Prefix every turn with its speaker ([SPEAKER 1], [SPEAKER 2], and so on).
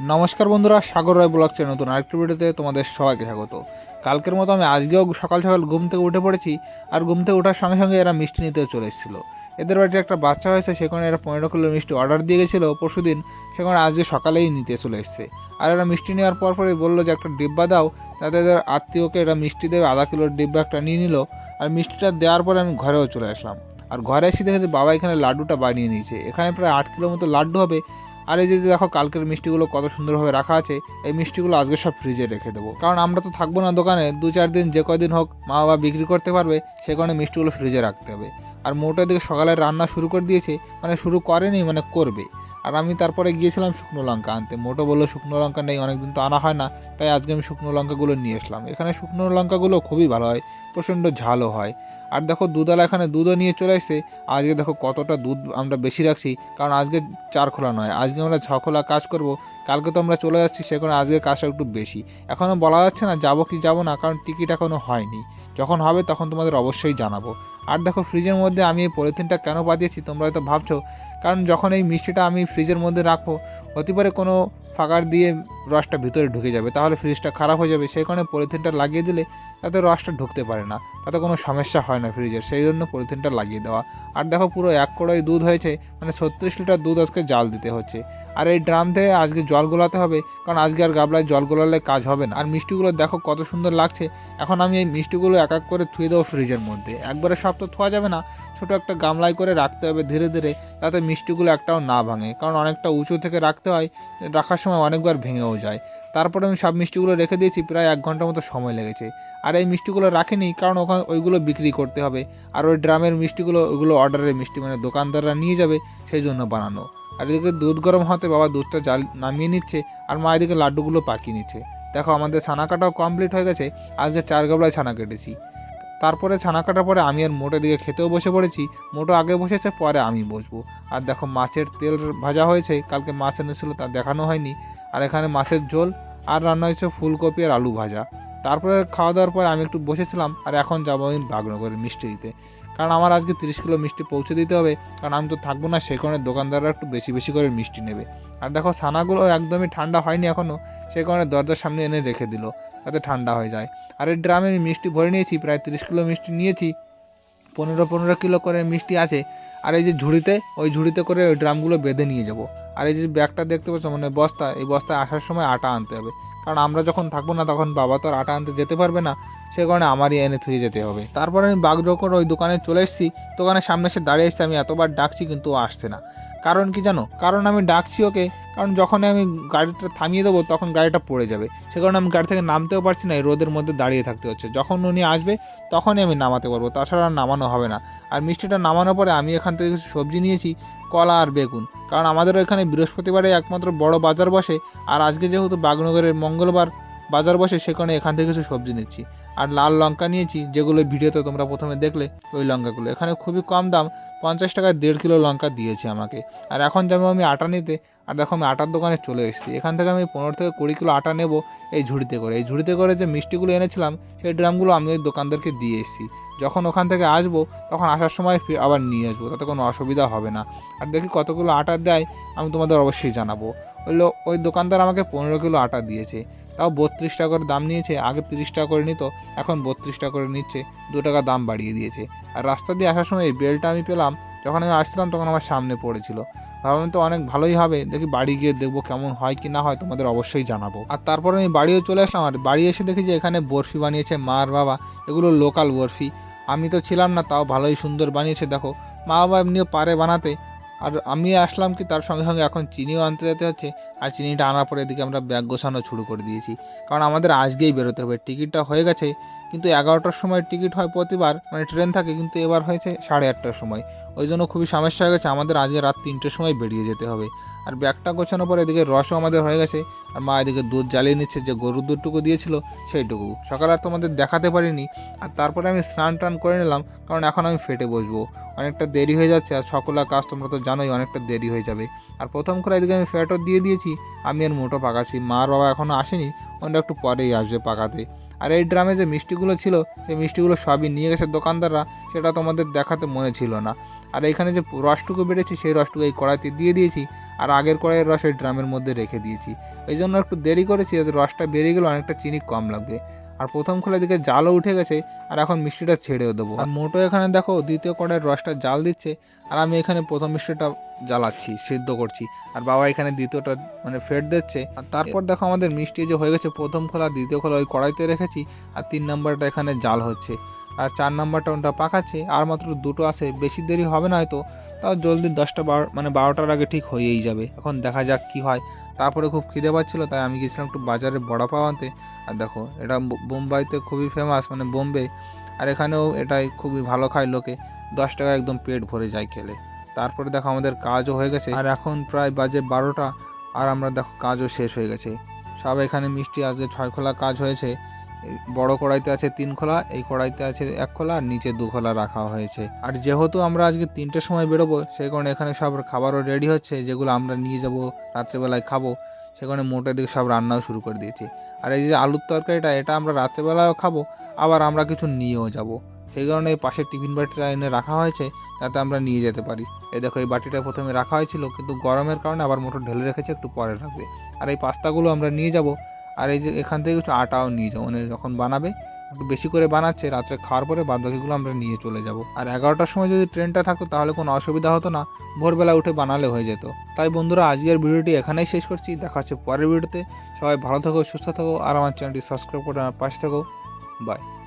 [SPEAKER 1] নমস্কার বন্ধুরা, সাগর রায় blog channel নতুন আরেকটি ভিডিওতে তোমাদের সবাইকে স্বাগত। কালকের মতো আমি আজকেও সকাল সকাল ঘুম থেকে উঠে পড়েছি আর ঘুম থেকে ওঠার সঙ্গে সঙ্গে এরা মিষ্টি নিতেও চলে এসেছিল। এদের বাড়িতে একটা বাচ্চা হয়েছে সেখানে এরা পনেরো কিলো মিষ্টি অর্ডার দিয়ে গেছিল পরশু দিন সেখানে আজকে সকালেই নিতে চলে এসছে। আর এরা মিষ্টি নেওয়ার পর পরই বলল যে একটা ডিব্বা দাও, তাতে এদের আত্মীয়কে এরা মিষ্টি দেবে, আধা কিলোর ডিব্বা একটা নিয়ে নিল। আর মিষ্টিটা দেওয়ার পরে আমি ঘরেও চলে আসলাম। আর ঘরে এসে দেখেছি বাবা এখানে লাড্ডুটা বানিয়ে নিয়েছে। এখানে প্রায় আট কিলো মতো লাড্ডু হবে। আর এই যে দেখো, কালকের মিষ্টিগুলো কত সুন্দরভাবে রাখা আছে, এই মিষ্টিগুলো আজকে সব ফ্রিজে রেখে দেবো। কারণ আমরা তো থাকব না দোকানে, দু চার দিন যে কদিন হোক মা বাবা বিক্রি করতে পারবে, সে কারণে মিষ্টিগুলো ফ্রিজে রাখতে হবে। আর মোটার দিকে সকালে রান্না শুরু করে দিয়েছে মানে শুরু করেনি মানে করবে। আর আমি তারপরে গিয়েছিলাম শুকনো লঙ্কা আনতে। মোটো বলল, শুকনো লঙ্কা নেই, অনেকদিন তো আনা হয় না। তাই আজকে আমি শুকনো লঙ্কাগুলো নিয়ে আসলাম। এখানে শুকনো লঙ্কাগুলো খুবই ভালো হয়, প্রচণ্ড ঝালও হয়। আর দেখো, দুধওয়ালা এখানে দুধও নিয়ে চলে এসেছে আজকে দেখো কতটা দুধ আমরা বেশি রাখছি, কারণ আজকে চার খোলা নয়। আজকে আমরা ছ খোলা কাজ করব, কালকে তো আমরা চলে যাচ্ছি, সে কারণে আজকের কাজটা একটু বেশি। এখনও বলা যাচ্ছে না, যাব কি যাব না, কারণ টিকিট এখনও হয়নি। যখন হবে তখন তোমাদের অবশ্যই জানাব। আর দেখো ফ্রিজের মধ্যে আমি এই পলিথিনটা কেন বাদিয়েছি তোমরা হয়তো ভাবছ। কারণ যখন এই মিষ্টিটা আমি ফ্রিজের মধ্যে রাখব, হতে পারে কোনো ফাঁকার দিয়ে রসটা ভিতরে ঢুকে যাবে, তাহলে ফ্রিজটা খারাপ হয়ে যাবে। সেই কারণে পলিথিনটা লাগিয়ে দিলে তাতে রসটা ঢুকতে পারে না, তাতে কোনো সমস্যা হয় না ফ্রিজের সেই জন্য পলিথিনটা লাগিয়ে দেওয়া। আর দেখো পুরো এক কড়াই দুধ হয়েছে মানে ছত্রিশ লিটার দুধ আজকে জাল দিতে হচ্ছে। আর এই ড্রাম থেকে আজকে জল গোলাতে হবে, কারণ আজকে আর গাবলায় জল গোলালে কাজ হবে না। আর মিষ্টিগুলো দেখো কত সুন্দর লাগছে, এখন আমি এই মিষ্টিগুলো এক এক করে থুয়ে দেবো ফ্রিজের মধ্যে। একবারে সব তো থোয়া যাবে না, ছোটো একটা গামলায় করে রাখতে হবে ধীরে ধীরে যাতে মিষ্টিগুলো একটাও না ভাঙে। কারণ অনেকটা উঁচু থেকে রাখতে হয়, রাখার সময় অনেকবার ভেঙেও যায়। তারপরে আমি সব মিষ্টিগুলো রেখে দিয়েছি, প্রায় এক ঘণ্টার মতো সময় লেগেছে। আর এই মিষ্টিগুলো রাখিনি, কারণ ওখানে, ওইগুলো বিক্রি করতে হবে। আর ওই ড্রামের মিষ্টিগুলো, ওইগুলো অর্ডারের মিষ্টি মানে দোকানদাররা নিয়ে যাবে সেই জন্য বানানো। আর এদিকে দুধ গরম হতে বাবা দুধটা জাল নামিয়ে নিচ্ছে, আর মা এদিকে লাড্ডুগুলো পাকিয়ে নিচ্ছে। দেখো, আমাদের ছানা কাটাও কমপ্লিট হয়ে গেছে। আজকে চার গাবলায় ছানা কেটেছি। তারপরে ছানা কাটার পরে আমি আর মোটো দিকে খেতেও বসে পড়েছি। মোটো আগে বসেছে, পরে আমি বসবো। আর দেখো মাছের তেল ভাজা হয়েছে, কালকে মাছ এনেছিল, তা দেখানো হয়নি। আর এখানে মাছের ঝোল, আর রান্না হয়েছে ফুলকপি আর আলু ভাজা। তারপরে খাওয়া দাওয়ার পর আমি একটু বসেছিলাম, আর এখন যাব আমি বাগনগরের মিষ্টি দিতে। কারণ আমার আজকে তিরিশ কিলো মিষ্টি পৌঁছে দিতে হবে, কারণ আমি তো থাকব না, সেই কারণে দোকানদাররা একটু বেশি বেশি করে মিষ্টি নেবে। আর দেখো ছানাগুলো একদমই ঠান্ডা হয়নি এখনও সেই কারণে দরজার সামনে এনে রেখে দিল। যাতে ঠান্ডা হয়ে যায়। আর এই ড্রামে আমি মিষ্টি ভরে নিয়েছি, প্রায় তিরিশ কিলো মিষ্টি নিয়েছি, পনেরো পনেরো কিলো করে মিষ্টি আছে। আর এই যে ঝুড়িতে, ওই ঝুড়িতে করে ওই ড্রামগুলো বেঁধে নিয়ে যাব। আর এই যে ব্যাগটা দেখতে পাচ্ছ মানে বস্তা, এই বস্তায় আসার সময় আটা আনতে হবে। কারণ আমরা যখন থাকব না, তখন বাবা তো আর আটা আনতে যেতে পারবে না, সে কারণে আমারই এনে থুয়ে যেতে হবে। তারপরে আমি বাগডোকর ওই দোকানে চলে এসেছি, দোকানের সামনে এসে দাঁড়িয়ে এসেছি আমি এতবার ডাকছি, কিন্তু আসছে না। কারণ কি জানো? কারণ আমি ডাকছি ওকে, কারণ যখন আমি গাড়িটা থামিয়ে দেবো তখন গাড়িটা পড়ে যাবে। সে কারণে আমি গাড়ি থেকে নামতেও পারছি না, এই রোদের মধ্যে দাঁড়িয়ে থাকতে হচ্ছে। যখন উনি আসবে তখনই আমি নামাতে পারব, তাছাড়া নামানো হবে না। আর মিষ্টিটা নামানোর পরে আমি এখান থেকে কিছু সবজি নিয়েছি, কলা আর বেগুন। কারণ আমাদের এখানে বৃহস্পতিবারে একমাত্র বড় বাজার বসে, আর আজকে যেহেতু বাগনগরের মঙ্গলবার বাজার বসে সেখানে এখান থেকে কিছু সবজি নিচ্ছি। আর লাল লঙ্কা নিয়েছি, যেগুলো ভিডিওতে তোমরা প্রথমে দেখলে, ওই লঙ্কাগুলো। এখানে খুবই কম দাম পঞ্চাশ টাকায় দেড় কিলো লঙ্কা দিয়েছে আমাকে। আর এখন যাব আমি আটা নিতে, আর দেখো আমি আটার দোকানে চলে এসেছি। এখান থেকে আমি পনেরো থেকে কুড়ি কিলো আটা নেব এই ঝুড়িতে করে। এই ঝুড়িতে করে যে মিষ্টিগুলো এনেছিলাম, সেই ড্রামগুলো আমি ওই দোকানদারকে দিয়ে এসেছি। যখন ওখান থেকে আসব, তখন আসার সময় আবার নিয়ে আসব, তাতে কোনো অসুবিধা হবে না। আর দেখি কতগুলো আটা দেয়, আমি তোমাদের অবশ্যই জানাব। ওইলো ওই দোকানদার আমাকে পনেরো কিলো আটা দিয়েছে। তাও বত্রিশ টাকা করে দাম নিয়েছে, আগে তিরিশ টাকা করে নিত, এখন বত্রিশ টাকা করে নিচ্ছে, দু টাকা দাম বাড়িয়ে দিয়েছে। আর রাস্তা দিয়ে আসার সময় বেলটা আমি পেলাম, যখন আমি আসছিলাম তখন আমার সামনে পড়েছিল। ভাবলাম তো অনেক ভালোই হবে, দেখি বাড়ি গিয়ে দেখব কেমন হয় কি না হয়, তোমাদের অবশ্যই জানাব। আর তারপরে আমি বাড়িও চলে আসলাম, আর বাড়ি এসে দেখি যে এখানে বরফি বানিয়েছে মার বাবা, এগুলো লোকাল বরফি। আমি তো ছিলাম না, তাও ভালোই সুন্দর বানিয়েছে, দেখো। মা বাবা এমনিও পারে বানাতে, আর আমি আসলাম কি তার সঙ্গে সঙ্গে এখন চিনিও আনতে যেতে হচ্ছে আর চিনিটা আনার পরে এদিকে আমরা ব্যাগ গোছানো শুরু করে দিয়েছি। কারণ আমাদের আজকেই বেরোতে হবে। টিকিটটা হয়ে গেছে, কিন্তু এগারোটার সময় টিকিট হয় প্রতিবার মানে ট্রেন থাকে, কিন্তু এবার হয়েছে সাড়ে আটটার সময়। ওই জন্য খুবই সমস্যা হয়ে গেছে। আমাদের আজকে রাত তিনটের সময় বেরিয়ে যেতে হবে। আর ব্যাগটা গোছানোর পরে এদিকে রসও আমাদের হয়ে গেছে। আর মা এদিকে দুধ জ্বালিয়ে নিচ্ছে, যে গরুর দুধটুকু দিয়েছিল সেইটুকু। সকালে আর তোমাদের দেখাতে পারিনি। আর তারপরে আমি স্নান টান করে নিলাম, কারণ এখন আমি ফেটে বসবো। অনেকটা দেরি হয়ে যাচ্ছে, আর সকলা কাজ তোমরা তো জানোই, অনেকটা দেরি হয়ে যাবে। আর প্রথম করে এদিকে আমি ফ্যাটও দিয়ে দিয়েছি। আমি আর মোটো পাকাচ্ছি। মার বাবা এখনও আসেনি ওটা একটু পরেই আসবে পাকাতে। আর এই ড্রামে যে মিষ্টিগুলো ছিল, সেই মিষ্টিগুলো সবই নিয়ে গেছে দোকানদাররা, সেটা তোমাদের দেখাতে মনে ছিল না। আর এখানে যে রসটুকু বেড়েছি, সেই রসটুকু এই কড়াইতে দিয়ে দিয়েছি, আর আগের কড়াইয়ের রস এই ড্রামের মধ্যে রেখে দিয়েছি। এই জন্য একটু দেরি করেছি, যাতে রসটা বেরিয়ে গেলে অনেকটা চিনি কম লাগবে। আর প্রথম খোলা দিকে জালও উঠে গেছে, আর এখন মিষ্টিটা ছেড়েও দেবো। আর মোটো এখানে দেখো, দ্বিতীয় কড়াইয়ের রসটা জাল দিচ্ছে, আর আমি এখানে প্রথম মিষ্টিটা জ্বালাচ্ছি, সিদ্ধ করছি। আর বাবা এখানে দ্বিতীয়টা মানে ফেট দিচ্ছে। আর তারপর দেখো আমাদের মিষ্টি যে হয়ে গেছে, প্রথম খোলা দ্বিতীয় খোলা ওই কড়াইতে রেখেছি, আর তিন নাম্বারটা এখানে জাল হচ্ছে। আর চার নাম্বারটা ওটা পাকাচ্ছে, আর মাত্র দুটো আছে, বেশি দেরি হবে না হয়তো, তাও জলদি দশটা বারো মানে বারোটার আগে ঠিক হয়েই যাবে। এখন দেখা যাক কি হয়। তারপরে খুব খিদে পাচ্ছিলো, তাই আমি গেছিলাম একটু বাজারে বড়া পাও আনতে। আর দেখো, এটা বোম্বাইতে খুবই ফেমাস মানে বোম্বে। আর এখানেও এটাই খুবই ভালো খায় লোকে। দশ টাকা একদম পেট ভরে যায় খেলে। তারপরে দেখো আমাদের কাজও হয়ে গেছে। আর এখন প্রায় বাজে বারোটা, আর আমরা দেখো কাজও শেষ হয়ে গেছে। সব এখানে মিষ্টি, আজকে ছয় খোলা কাজ হয়েছে। বড় কড়াইতে আছে তিন খোলা, এই কড়াইতে আছে এক খোলা আর নিচে দু খোলা রাখা হয়েছে। আর যেহেতু আমরা আজকে তিনটের সময় বেরোবো, সেই কারণে এখানে সব খাবারও রেডি হচ্ছে, যেগুলো আমরা নিয়ে যাব, রাত্রেবেলায় খাব সে কারণে মোটের দিকে সব রান্নাও শুরু করে দিয়েছি। আর এই যে আলুর তরকারিটা, এটা আমরা রাত্রেবেলাও খাব, আবার আমরা কিছু নিয়েও যাব। সেই কারণে এই পাশের টিফিন বাটিটা এনে রাখা হয়েছে, যাতে আমরা নিয়ে যেতে পারি। এই দেখো, এই বাটিটা প্রথমে রাখা হয়েছিল, কিন্তু গরমের কারণে আবার মোটর ঢেলে রেখেছে, একটু পরে রাখবে। আর এই পাস্তাগুলো আমরা নিয়ে যাব আর এই যে এখান থেকে কিছু আটাও নিয়ে যাব মানে যখন বানাবে, একটু বেশি করে বানাচ্ছে, রাত্রে খাওয়ার পরে বাদবাকিগুলো আমরা নিয়ে চলে যাব। আর এগারোটার সময় যদি ট্রেনটা থাকতো, তাহলে কোনো অসুবিধা হতো না। ভোরবেলা উঠে বানালে হয়ে যেত। তাই বন্ধুরা, আজকের ভিডিওটি এখানেই শেষ করছি। দেখা হচ্ছে পরের ভিডিওতে। সবাই ভালো থাকো, সুস্থ থাকো, আর আমার চ্যানেলটি সাবস্ক্রাইব করে আমার পাশে থাকো। বাই।